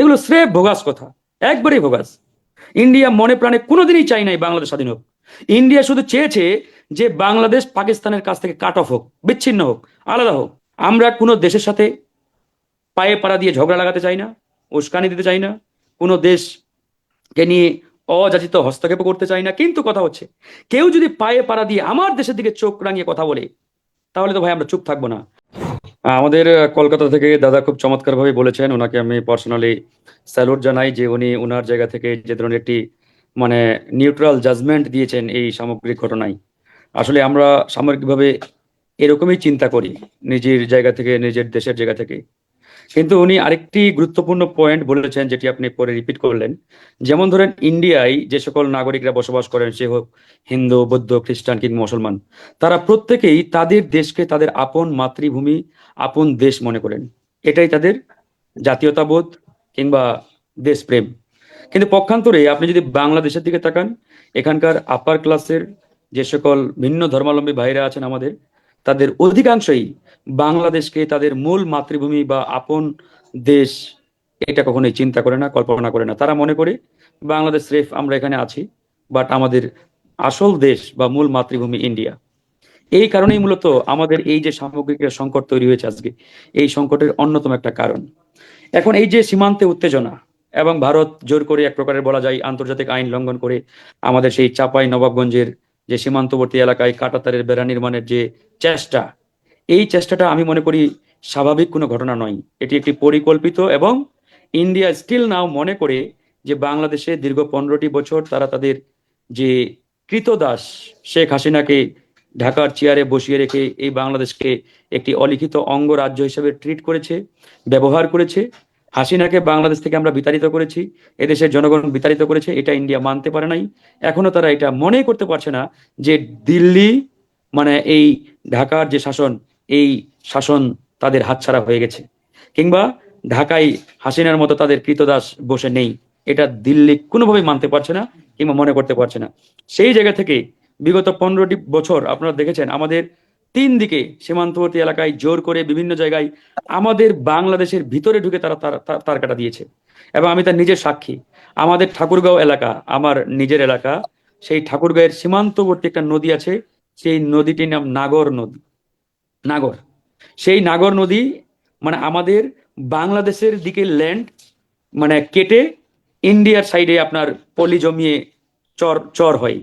এগুলো স্রেফ ভোগাস কথা, একবারেই ভোগাস। ইন্ডিয়া মনে প্রাণে কোনোদিনই চাই নাই বাংলাদেশ স্বাধীন হোক। ইন্ডিয়া শুধু চেয়েছে যে বাংলাদেশ পাকিস্তানের কাছ থেকে কাট অফ হোক, বিচ্ছিন্ন হোক, আলাদা হোক। আমরা কোনো দেশের সাথে পায়ে পাড়া দিয়ে ঝগড়া লাগাতে চাই না, উস্কানি দিতে চাই না। কোনো দেশকে নিয়ে অযাচিত হস্তক্ষেপ করতে চাই না। কিন্তু কথা হচ্ছে, কেউ যদি পায়ে পাড়া দিয়ে আমার দেশের দিকে চোখ রাঙিয়ে কথা বলে, তাহলে তো ভাই আমরা চুপ থাকব না। আমাদের কলকাতা থেকে দাদা খুব চমৎকার ভাবে বলেছেন। ওনাকে আমি পার্সোনালি স্যালুট জানাই যে উনি ওনার জায়গা থেকে যে ধরনের একটি মানে নিউট্রাল জাজমেন্ট দিয়েছেন এই সামগ্রিক ঘটনায়। আসলে আমরা সামগ্রিকভাবে এরকমই চিন্তা করি নিজের জায়গা থেকে, নিজের দেশের জায়গা থেকে। কিন্তু উনি আরেকটি গুরুত্বপূর্ণ পয়েন্ট বলেছেন, যেটি আপনি পরে রিপিট করলেন। যেমন ধরেন ইন্ডিয়ায় যে সকল নাগরিকরা বসবাস করেন, সে হোক হিন্দু, বৌদ্ধ, খ্রিস্টান কিংবা মুসলমান, তারা প্রত্যেকেই তাদের দেশকে তাদের আপন মাতৃভূমি, আপন দেশ মনে করেন। এটাই তাদের জাতীয়তাবোধ কিংবা দেশপ্রেম। কিন্তু পক্ষান্তরে আপনি যদি বাংলাদেশের দিকে তাকান, এখানকার আপার ক্লাসের যে সকল ভিন্ন ধর্মাবলম্বী ভাইরা আছেন আমাদের তাদের অধিকাংশই বাংলাদেশকে তাদের মূল মাতৃভূমি বা আপন দেশ এটা কখনোই চিন্তা করে না, কল্পনা করে না। তারা মনে করে, বাংলাদেশ রেফ আমরা এখানে আছি, বাট আমাদের আসল দেশ বা মূল মাতৃভূমি ইন্ডিয়া। এই কারণেই মূলত আমাদের এই যে সামগ্রিক সংকট তৈরি হয়েছে আজকে, এই সংকটের অন্যতম একটা কারণ। এখন এই যে সীমান্তে উত্তেজনা এবং ভারত জোর করে এক প্রকারের বলা যায় আন্তর্জাতিক আইন লঙ্ঘন করে আমাদের সেই চাপাই নবাবগঞ্জের যে সীমান্তবর্তী এলাকায় কাটাতারের বেড়া নির্মাণের যে চেষ্টা, এই চেষ্টাটা আমি মনে করি স্বাভাবিক কোনো ঘটনা নয়। এটি একটি পরিকল্পিত এবং ইন্ডিয়া স্টিল নাও মনে করে যে বাংলাদেশে দীর্ঘ পনেরোটি বছর তারা তাদের যে কৃতদাস শেখ হাসিনাকে ঢাকার চেয়ারে বসিয়ে রেখে এই বাংলাদেশকে একটি অলিখিত অঙ্গরাজ্য হিসেবে ট্রিট করেছে, ব্যবহার করেছে হাসিনাকে বাংলাদেশ থেকে আমরা বিতাড়িত করেছি, এদেশের জনগণ বিতাড়িত করেছে, এটা ইন্ডিয়া মানতে পারে নাই। এখনও তারা এটা মনে করতে পারছে না যে দিল্লি মানে এই ঢাকার যে শাসন, এই শাসন তাদের হাতছাড়া হয়ে গেছে। কিংবা ঢাকায় হাসিনার মতো তাদের কৃতদাস বসে নেই, এটা দিল্লি কোনোভাবেই মানতে পারছে না কিংবা মনে করতে পারছে না। সেই জায়গা থেকে বিগত পনেরোটি বছর আপনারা দেখেছেন, আমাদের তিন দিকে সীমান্তবর্তী এলাকায় জোর করে বিভিন্ন জায়গায় আমাদের বাংলাদেশের ভিতরে ঢুকে তারা তার- কাটা দিয়েছে। এবং আমি তার নিজের সাক্ষী। আমাদের ঠাকুরগাঁও এলাকা, আমার নিজের এলাকা, সেই ঠাকুরগাঁয়ের সীমান্তবর্তী একটা নদী আছে, সেই নদীটির নাম নাগর নদী। নাগর। সেই নাগর নদী মানে আমাদের বাংলাদেশের দিকে ল্যান্ড মানে কেটে ইন্ডিয়ার সাইডে আপনার পলি জমিয়ে চর চর হয়।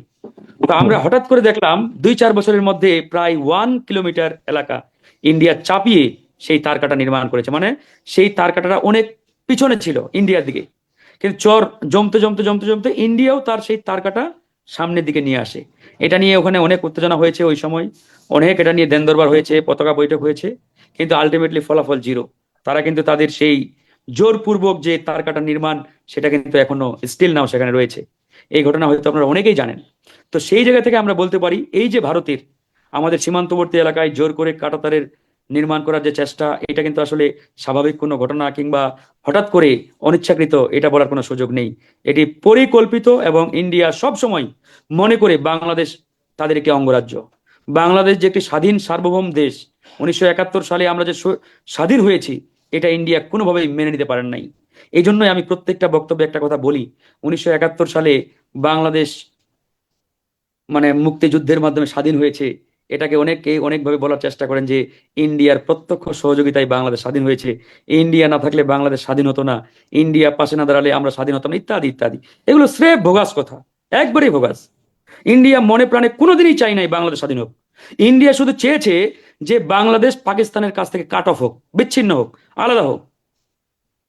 তো আমরা হঠাৎ করে দেখলাম দুই চার বছরের মধ্যে প্রায় ওয়ান কিলোমিটার এলাকা ইন্ডিয়া চাপিয়ে সেই তার কাটা নির্মাণ করেছে। মানে সেই তার কাটাটা অনেক পিছনে ছিল ইন্ডিয়ার দিকে। কিন্তু চর জমতে জমতে জমতে জমতে ইন্ডিয়াও তার সেই তার কাটা সামনের দিকে নিয়ে আসে। এটা নিয়ে ওখানে অনেক উত্তেজনা হয়েছে ওই সময়। অনেক এটা নিয়ে দেন দরবার হয়েছে, পতাকা বৈঠক হয়েছে। কিন্তু আলটিমেটলি ফলাফল জিরো তারা কিন্তু তাদের সেই জোরপূর্বক যে তার কাটা নির্মাণ, সেটা কিন্তু এখনও স্টিল নাও সেখানে রয়েছে। এই ঘটনা হয়তো আপনারা অনেকেই জানেন। তো সেই জায়গা থেকে আমরা বলতে পারি, এই যে ভারতের আমাদের সীমান্তবর্তী এলাকায় জোর করে কাটাতারের নির্মাণ করার যে চেষ্টা, এটা কিন্তু আসলে স্বাভাবিক কোনো ঘটনা কিংবা হঠাৎ করে অনিচ্ছাকৃত এটা বলার কোনো সুযোগ নেই। এটি পরিকল্পিত এবং ইন্ডিয়া সব সময় মনে করে বাংলাদেশ তাদের একটি অঙ্গরাজ্য। বাংলাদেশ যে একটি স্বাধীন সার্বভৌম দেশ, উনিশশো একাত্তর সালে আমরা যে স্বাধীন হয়েছি, এটা ইন্ডিয়া কোনোভাবেই মেনে নিতে পারেন নাই। এই জন্যই আমি প্রত্যেকটা বক্তব্যে একটা কথা বলি। উনিশশো একাত্তর সালে বাংলাদেশ মানে মুক্তিযুদ্ধের মাধ্যমে স্বাধীন হয়েছে। এটাকে অনেকে অনেকভাবে বলার চেষ্টা করেন যে ইন্ডিয়ার প্রত্যক্ষ সহযোগিতায় বাংলাদেশ স্বাধীন হয়েছে। ইন্ডিয়া না থাকলে বাংলাদেশ স্বাধীন হতো না। ইন্ডিয়া পাশে না দাঁড়ালে আমরা স্বাধীন হতাম না, ইত্যাদি ইত্যাদি। এগুলো স্রেফ ভোগাস কথা। একবারেই ভোগাস। ইন্ডিয়া মনে প্রাণে কোনোদিনই চাই নাই বাংলাদেশ স্বাধীন হোক। ইন্ডিয়া শুধু চেয়েছে যে বাংলাদেশ পাকিস্তানের কাছ থেকে কাট অফ হোক, বিচ্ছিন্ন হোক, আলাদা হোক।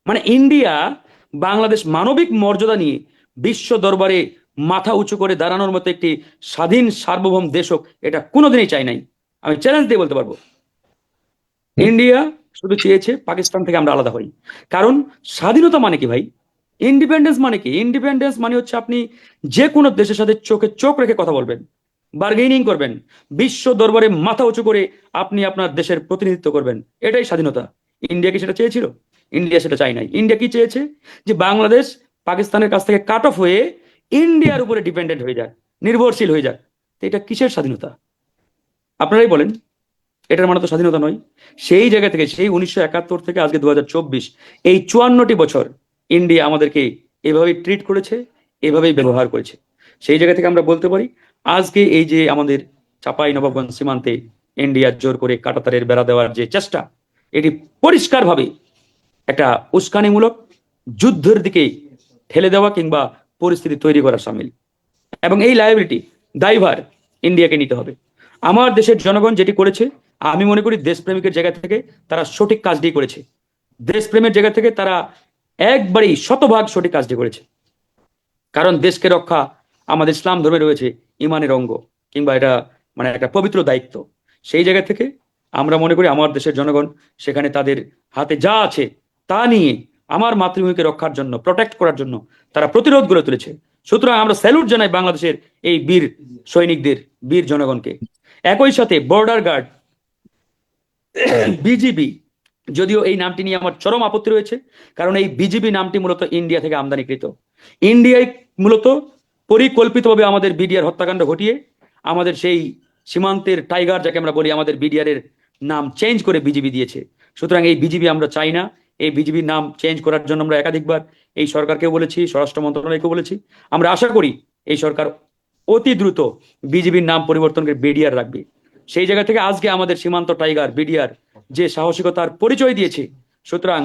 মানে ইন্ডিয়া বাংলাদেশ মানবিক মর্যাদা নিয়ে বিশ্ব দরবারে মাথা উঁচু করে দাঁড়ানোর মতো একটি স্বাধীন সার্বভৌম দেশ হোক, এটা কোনোদিনই চাই নাই। আমি চ্যালেঞ্জ দিয়ে বলতে পারব। ইন্ডিয়া শুধু চেয়েছে পাকিস্তান থেকে আমরা আলাদা হই। কারণ স্বাধীনতা মানে কি ভাই? ইন্ডিপেন্ডেন্স মানে কি? ইন্ডিপেন্ডেন্স মানে হচ্ছে আপনি যে কোনো দেশের সাথে চোখে চোখ রেখে কথা বলবেন বার্গেনিং করবেন, বিশ্ব দরবারে মাথা উঁচু করে আপনি আপনার দেশের প্রতিনিধিত্ব করবেন, এটাই স্বাধীনতা। ইন্ডিয়া কি সেটা চেয়েছিল? ইন্ডিয়া সেটা চাই নাই। ইন্ডিয়া কি চেয়েছে? যে বাংলাদেশ পাকিস্তানের কাছ থেকে কাট অফ হয়ে ইন্ডিয়ার উপরে ডিপেন্ডেন্ট হয়ে যাক নির্ভরশীল হয়ে যাক তো এটা কিসের স্বাধীনতা? আপনারাই বলেন, এটার মানে তো স্বাধীনতা নয়। সেই জায়গা থেকে, সেই উনিশশো একাত্তর থেকে আজকে দুহাজার চব্বিশ, এই চুয়ান্নটি বছর ইন্ডিয়া আমাদেরকে এভাবেই ট্রিট করেছে, এভাবেই ব্যবহার করেছে। সেই জায়গা থেকে আমরা বলতে পারি, আজকে এই যে আমাদের চাপাই নবাবগঞ্জ সীমান্তে ইন্ডিয়া জোর করে কাটাতারের বেড়া দেওয়ার যে চেষ্টা, এটি পরিষ্কারভাবে একটা উস্কানিমূলক যুদ্ধের দিকে ঠেলে দেওয়া কিংবা পরিস্থিতি তৈরি করা সামিল। এবং এই লায়াবিলিটি দায়ভার ইন্ডিয়াকে নিতে হবে। আমার দেশের জনগণ যেটি করেছে, আমি মনে করি দেশপ্রেমিকের জায়গা থেকে তারা সঠিক কাজটি করেছে। দেশপ্রেমের জায়গা থেকে তারা একবারেই শতভাগ সঠিক কাজটি করেছে। কারণ দেশকে রক্ষা আমাদের ইসলাম ধর্মে রয়েছে ইমানের অঙ্গ কিংবা এটা মানে একটা পবিত্র দায়িত্ব। সেই জায়গা থেকে আমরা মনে করি আমার দেশের জনগণ সেখানে তাদের হাতে যা আছে তা নিয়ে আমার মাতৃভূমিকে রক্ষার জন্য প্রোটেক্ট করার জন্য তারা প্রতিরোধ গড়ে তুলেছে। সুতরাং আমরা স্যালুট জানাই বাংলাদেশের এই বীর সৈনিকদের, বীর জনগণকে। একই সাথে বর্ডার গার্ড বিজিবি যদিও এই নামটি নিয়ে আমার চরম আপত্তি রয়েছে, কারণ এই বিজিবি নামটি মূলত ইন্ডিয়া থেকে আমদানিকৃত। ইন্ডিয়ায় মূলত পরিকল্পিতভাবে আমাদের বিডিআর হত্যাকাণ্ড ঘটিয়ে আমাদের সেই সীমান্তের টাইগার যাকে আমরা বলি আমাদের বিডিআর এর নাম চেঞ্জ করে বিজিবি দিয়েছে। সুতরাং এই বিজিবি আমরা চাই না এই বিজিবির নাম চেঞ্জ করার জন্য আমরা একাধিকবার এই সরকারকেও বলেছি, স্বরাষ্ট্র মন্ত্রণালয়কেও বলেছি। আমরা আশা করি এই সরকার অতি দ্রুত বিজিবির নাম পরিবর্তন করে বিডিআর রাখবে। সেই জায়গা থেকে আজকে আমাদের সীমান্ত টাইগার বিডিআর যে সাহসিকতার পরিচয় দিয়েছে, সুতরাং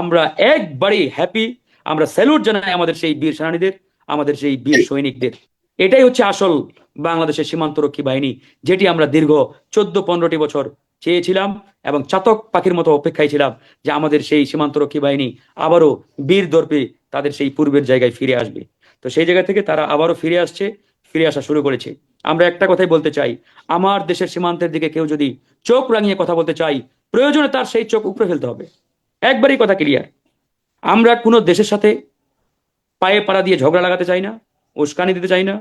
আমরা একবারেই হ্যাপি আমরা স্যালুট জানাই আমাদের সেই বীর সেনানীদের, আমাদের সেই বীর সৈনিকদের। এটাই হচ্ছে আসল বাংলাদেশের সীমান্তরক্ষী বাহিনী, যেটি আমরা দীর্ঘ চোদ্দ, পনেরোটি বছর চেয়েছিলাম এবং চাতক পাখির মতো অপেক্ষায় ছিলাম যে আমাদের সেই সীমান্তরক্ষী বাহিনী আবারও বীর দর্পে তাদের সেই পূর্বের জায়গায় ফিরে আসবে। তো সেই জায়গা থেকে তারা আবারও ফিরে আসছে, ফিরে আসা শুরু করেছে। আমরা একটা কথাই বলতে চাই, আমার দেশের সীমান্তের দিকে কেউ যদি চোখ রাঙিয়ে কথা বলতে চাই প্রয়োজনে তার সেই চোখ উপরে ফেলতে হবে। একবারই কথা ক্লিয়ার আমরা কোনো দেশের সাথে পায়ে পাড়া দিয়ে ঝগড়া লাগাতে চাই না, উস্কানি দিতে চাই না।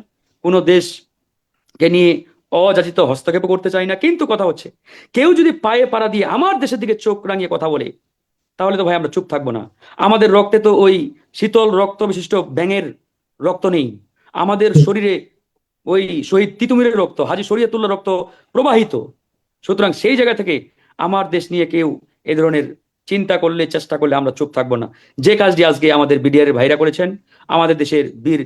কোনো দেশকে নিয়ে অযাচিত হস্তক্ষেপ করতে চাই না, কিন্তু কথা হচ্ছে, কেউ যদি পায়ে পাড়া দিয়ে আমার দেশের দিকে চোখ রাঙিয়ে কথা বলে, তাহলে তো ভাই আমরা চুপ থাকব না। আমাদের রক্তে তো ওই শীতল রক্ত বিশিষ্ট ব্যাঙের রক্ত নেই। আমাদের শরীরে ওই শহীদ তিতুমিরের রক্ত, হাজি শরিয়তুল্লাহ রক্ত প্রবাহিত। সুতরাং সেই জায়গা থেকে আমার দেশ নিয়ে কেউ এ ধরনের চিন্তা করলে, চেষ্টা করলে আমরা চুপ থাকব না। যে কাজটি আজকে আমাদের বিডিআর ভাইরা করেছেন, আমাদের দেশের বীর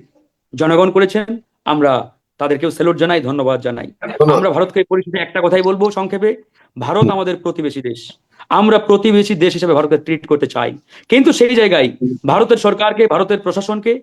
জনগণ করেছেন, আমরা তাদেরকেও স্যালুট জানাই ধন্যবাদ জানাই। আমরা ভারতকে পরিচিত একটা কথাই বলব সংক্ষেপে ভারত আমাদের প্রতিবেশী দেশ। আমরা প্রতিবেশী দেশ হিসেবে ভারতকে ট্রিট করতে চাই। কিন্তু সেই জায়গায় ভারতের সরকারকে ভারতের প্রশাসনকে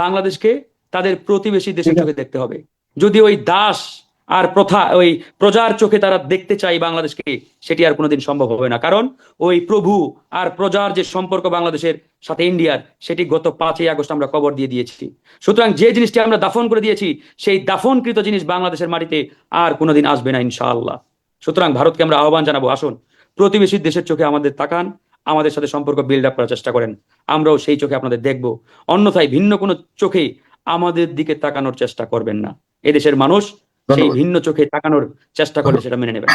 বাংলাদেশকে তাদের প্রতিবেশী দেশ চোখে দেখতে হবে। যদি ওই দাস আর প্রথা, ওই প্রজার চোখে তারা দেখতে চাই বাংলাদেশকে, সেটি আর কোনোদিন সম্ভব হবে না। কারণ ওই প্রভু আর প্রজার যে সম্পর্ক বাংলাদেশের সাথে ইন্ডিয়ার, সেটি গত পাঁচই আগস্ট আমরা কবর দিয়ে দিয়েছি। সুতরাং যে জিনিসটি আমরা দাফন করে দিয়েছি, সেই দাফনকৃত জিনিস বাংলাদেশের মাটিতে আর কোনোদিন আসবে না ইনশাআল্লাহ। সুতরাং ভারতকে আমরা আহ্বান জানাব, আসুন, প্রতিবেশী দেশের চোখে আমাদের তাকান, আমাদের সাথে সম্পর্ক বিল্ড আপ করার চেষ্টা করেন। আমরাও সেই চোখে আপনাদের দেখব। অন্যথায় ভিন্ন কোনো চোখে আমাদের দিকে তাকানোর চেষ্টা করবেন না। এদেশের মানুষ সেই ভিন্ন চোখে তাকানোর চেষ্টা করে সেটা মেনে নেবেন।